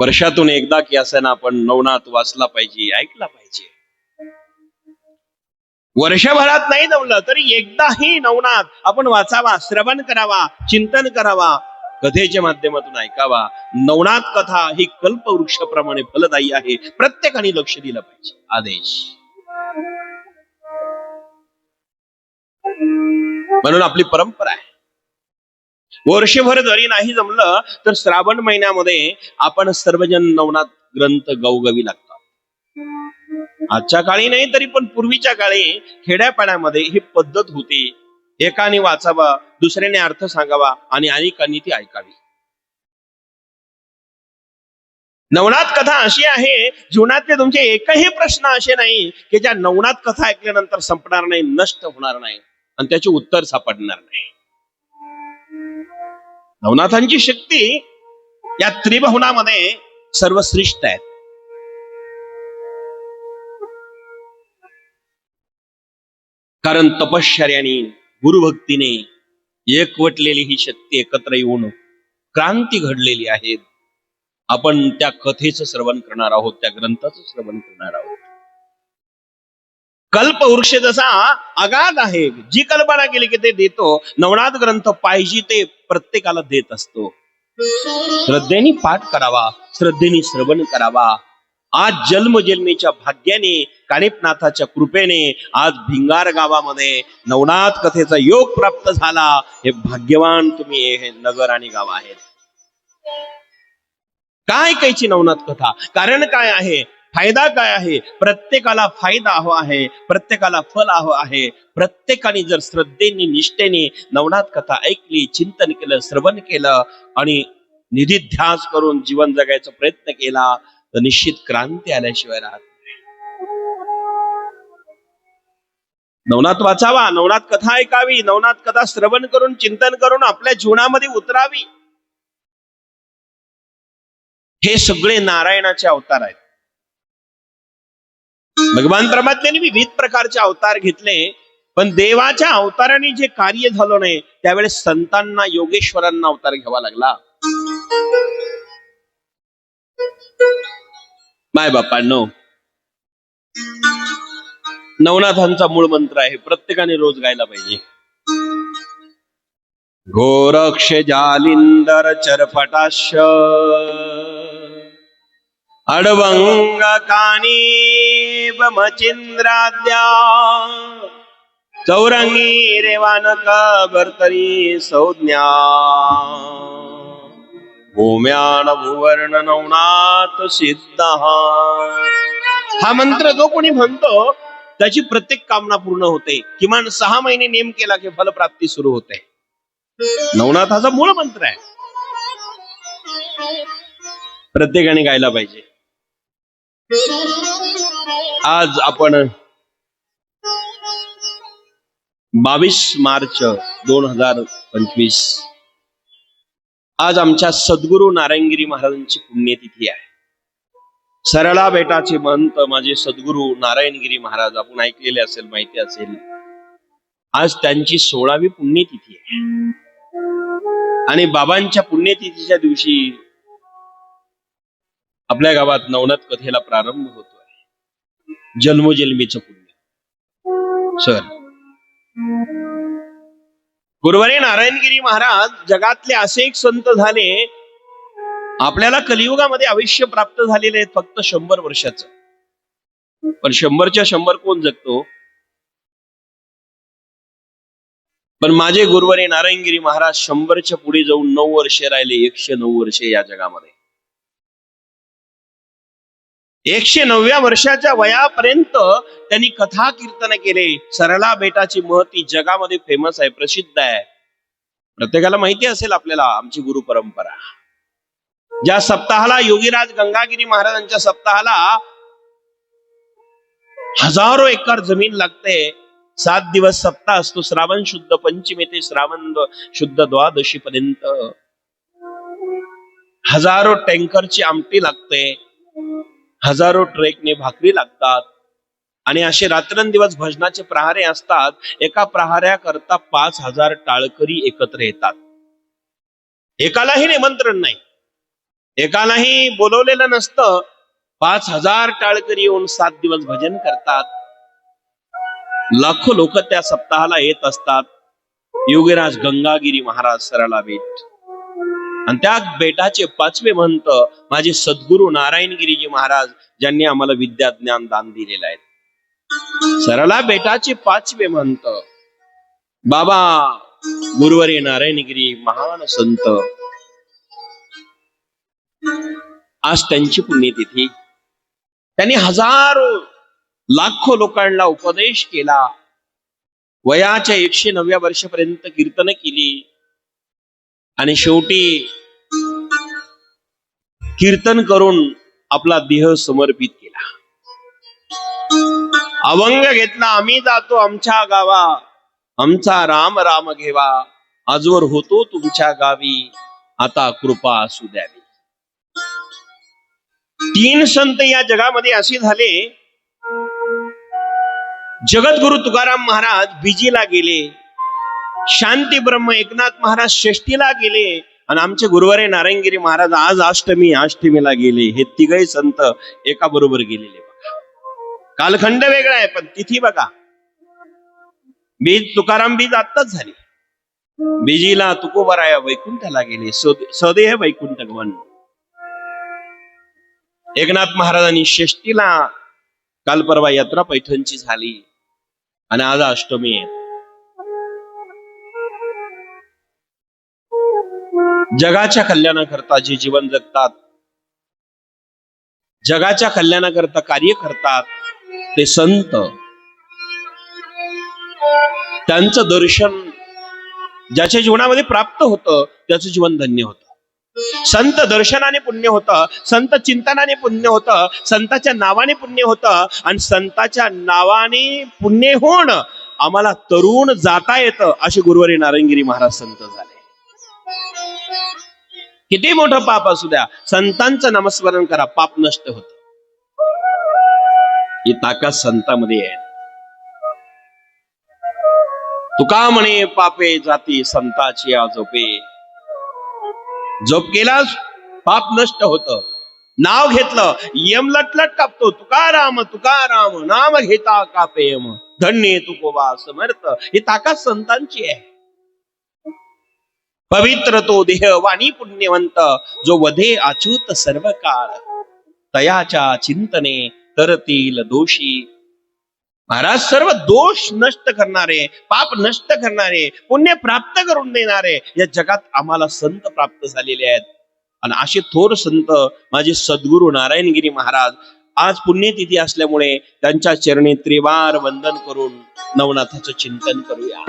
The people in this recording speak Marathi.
वर्षातून एकदा की असं आपण नवनाथ वाचला पाहिजे ऐकला पाहिजे. वर्षभरात नाही जमलं तरी एकदाही नवनाथ आपण वाचावा श्रवण करावा चिंतन करावा कथेच्या माध्यमातून ऐकावा. नवनाथ कथा ही कल्पवृक्षाप्रमाणे फलदायी आहे. प्रत्येकाने लक्ष दिलं पाहिजे. आदेश. म्हणून आपली परंपरा आहे. वर्षभर जरी नाही जमलं तर श्रावण महिन्यामध्ये आपण सर्वजन नवनाथ ग्रंथ गवगवी लागतात. आजच्या काळी नाही तरी पण पूर्वीच्या काळी खेड्यापाड्यामध्ये ही पद्धत होती. एकाने वाचावा दुसऱ्याने अर्थ सांगावा आणि अनेकांनी ती ऐकावी. नवनाथ कथा अशी आहे जीवनातले तुमचे एकही प्रश्न असे नाही की ज्या नवनाथ कथा ऐकल्यानंतर संपणार नाही नष्ट होणार नाही आणि त्याचे उत्तर सापडणार नाही. नवनाथांची शक्ती या त्रिभुवनामध्ये सर्वश्रेष्ठ आहे. कारण तपश्चर्याने गुरुभक्तीने एकवटलेली ही शक्ती एकत्र येऊन क्रांती घडलेली आहे. आपण त्या कथेचं श्रवण करणार आहोत त्या ग्रंथाचं श्रवण करणार आहोत. कल्पवृक्ष जसा अगाध आहे जी कल्पना केली की ते देतो नवनाथ ग्रंथ पाहिजे ते प्रत्येकाला देत असतो. श्रद्धेने पाठ करावा श्रद्धेने श्रवण करावा. आज जन्मजन्मीच्या भाग्याने काणिपनाथाच्या कृपेने आज भिंगार गावामध्ये नवनाथ कथेचा योग प्राप्त झाला. हे भाग्यवान तुम्ही हे नगर आणि गाव आहेत. काय कायची नवनाथ कथा? कारण काय आहे? फायदा काय आहे? प्रत्येकाला फायदा हवा आहे प्रत्येकाला फल हवं आहे. प्रत्येकाने जर श्रद्धेने निष्ठेने नवनाथ कथा ऐकली चिंतन केलं श्रवण केलं आणि निधीध्यास करून जीवन जगायचा प्रयत्न केला तर निश्चित क्रांती आल्याशिवाय राहत नवनाथ वाचावा नवनाथ कथा ऐकावी नवनाथ कथा श्रवण करून चिंतन करून आपल्या जीवनामध्ये उतरावी. हे सगळे नारायणाचे अवतार आहेत. भगवान परमात्म्याने विविध प्रकारचे अवतार घेतले पण देवाच्या अवताराने जे कार्य झालं नाही त्यावेळेस संतांना योगेश्वरांना अवतार घ्यावा लागला. माय बापांनो नवनाथांचा मूळ मंत्र आहे प्रत्येकाने रोज गायला पाहिजे. गोरक्ष जालिंदर चरफटाश अडवंग कानी मचिंद्राद्या चौरंगी रेवानक भर्तरी संज्ञा। भूम्यान भुवर्ण नवनाथ सिद्ध। हा मंत्र जो कोणी म्हणतो त्याची प्रत्येक कामना पूर्ण होते. किमान सहा महिने नेम केला की फलप्राप्ती सुरू होते. नवनाथाचा मूळ मंत्र आहे. प्रत्येकाने गायला पाहिजे. आज आपण बावीस मार्च दोन हजार पंचवीस. आज आमच्या सद्गुरू नारायणगिरी महाराजांची पुण्यतिथी आहे. सरळा बेटाचे महंत माझे सद्गुरू नारायणगिरी महाराज आपण ऐकलेले असेल माहिती असेल. आज त्यांची सोळावी पुण्यतिथी आहे. आणि बाबांच्या पुण्यतिथीच्या दिवशी आपल्या गावात नवनाथ कथेला प्रारंभ होतो. जन्मोजन्मीचं पुण्य. सर. गुरुवारी नारायणगिरी महाराज जगातले असे एक संत झाले आपल्याला कलियुगामध्ये आयुष्य प्राप्त झालेले आहेत फक्त शंभर वर्षाचं. पण शंभरच्या शंभर कोण जगतो? पण माझे गुरुवारी नारायणगिरी महाराज शंभरच्या पुढे जाऊन नऊ वर्षे राहिले एकशे नऊ वर्षे या जगामध्ये. एकशे नवव्या वर्षाच्या वयापर्यंत त्यांनी कथा कीर्तन केले. सरला बेटाची महती जगामध्ये फेमस आहे प्रसिद्ध आहे. प्रत्येकाला माहिती असेल आपल्याला आमची गुरु परंपरा. ज्या सप्ताहाला योगीराज गंगागिरी महाराजांच्या सप्ताहाला हजारो एकर जमीन लागते. सात दिवस सप्ताह असतो श्रावण शुद्ध पंचमी ते श्रावण शुद्ध द्वादशी पर्यंत. हजारो टँकरची आमटी लागते. हजारो ट्रेकने भाकरी लागतात. आणि असे रात्रंदिवस भजनाचे प्रहारे असतात एका प्रहाऱ्याकरता पाच हजार टाळकरी एकत्र येतात. एकालाही निमंत्रण नाही. एकालाही बोलवलेलं नसतं. पाच हजार टाळकरी येऊन सात दिवस भजन करतात. लाखो लोक त्या सप्ताहाला येत असतात. योगीराज गंगागिरी महाराज सरला भेट आणि त्या बेटाचे पाचवे महंत माझे सद्गुरू नारायणगिरीजी महाराज ज्यांनी आम्हाला विद्या ज्ञान दान दिलेलं आहे. सरला बेटाचे पाचवे महंत. बाबा गुरुवारी नारायणगिरी महान संत. आज त्यांची पुण्यतिथी. त्यांनी हजारो लाखो लोकांना उपदेश केला. वयाच्या एकशे नवव्या वर्षापर्यंत कीर्तन केली. आणि शेवटी कीर्तन करून आपला देह समर्पित केला. अभंग घेतला आम्ही जातो आमच्या गावा. आमचा राम राम घेवा. आजवर होतो तुमच्या गावी. आता कृपा असू द्यावी. तीन संत या जगामध्ये असे झाले. जगद्गुरु तुकाराम महाराज बीजीला गेले. शांती ब्रह्म एकनाथ महाराज षष्टीला गेले आणि आमचे गुरुवारे नारायणगिरी महाराज आज अष्टमी अष्टमीला गेले. हे तिघही संत एका बरोबर गेलेले कालखंड वेगळा आहे पण तिथी बघा. बीज तुकाराम बीज आत्ताच झाली. बीजीला तुकोबराया वैकुंठाला गेले. सदेह वैकुंठ गवन एकनाथ महाराजांनी षष्टीला काल परवा यात्रा पैठणची झाली. आणि आज अष्टमी आहे. जगाच्या कल्याणाकरता जे जीवन जगतात जगाच्या कल्याणाकरता कार्य करतात ते संत. त्यांचं दर्शन ज्याच्या जीवनामध्ये प्राप्त होतं त्याचं जीवन धन्य होतं. संत दर्शनाने पुण्य होतं संत चिंतनाने पुण्य होतं संताच्या नावाने पुण्य होतं आणि संताच्या नावाने पुण्य होणं आम्हाला तरुण जाता येतं असे गुरुवारी नारायणगिरी महाराज संत झाले. किती मोठं पाप असू द्या संतांचं नामस्मरण करा पाप नष्ट होत. ही ताकद संतामध्ये आहे. तुका म्हणे पापे जाती संताची आजोपे झोप केलास पाप नष्ट होत. नाव घेतलं यम लटलट कापतो तुकाराम तुकाराम नाम घेता कापे यम धन्य तुकोबा समर्थ. ही ताकद संतांची आहे. पवित्र तो देह वाणी पुण्यवंत जो वधे अच्युत सर्व काळ तयाच्या चिंतने तरतील दोषी. महाराज सर्व दोष नष्ट करणारे पाप नष्ट करणारे पुण्य प्राप्त करून देणारे या जगात आम्हाला संत प्राप्त झालेले आहेत. आणि असे थोर संत माझे सद्गुरू नारायणगिरी महाराज आज पुण्यतिथी असल्यामुळे त्यांच्या चरणी त्रिवार वंदन करून नवनाथाचं चिंतन करूया.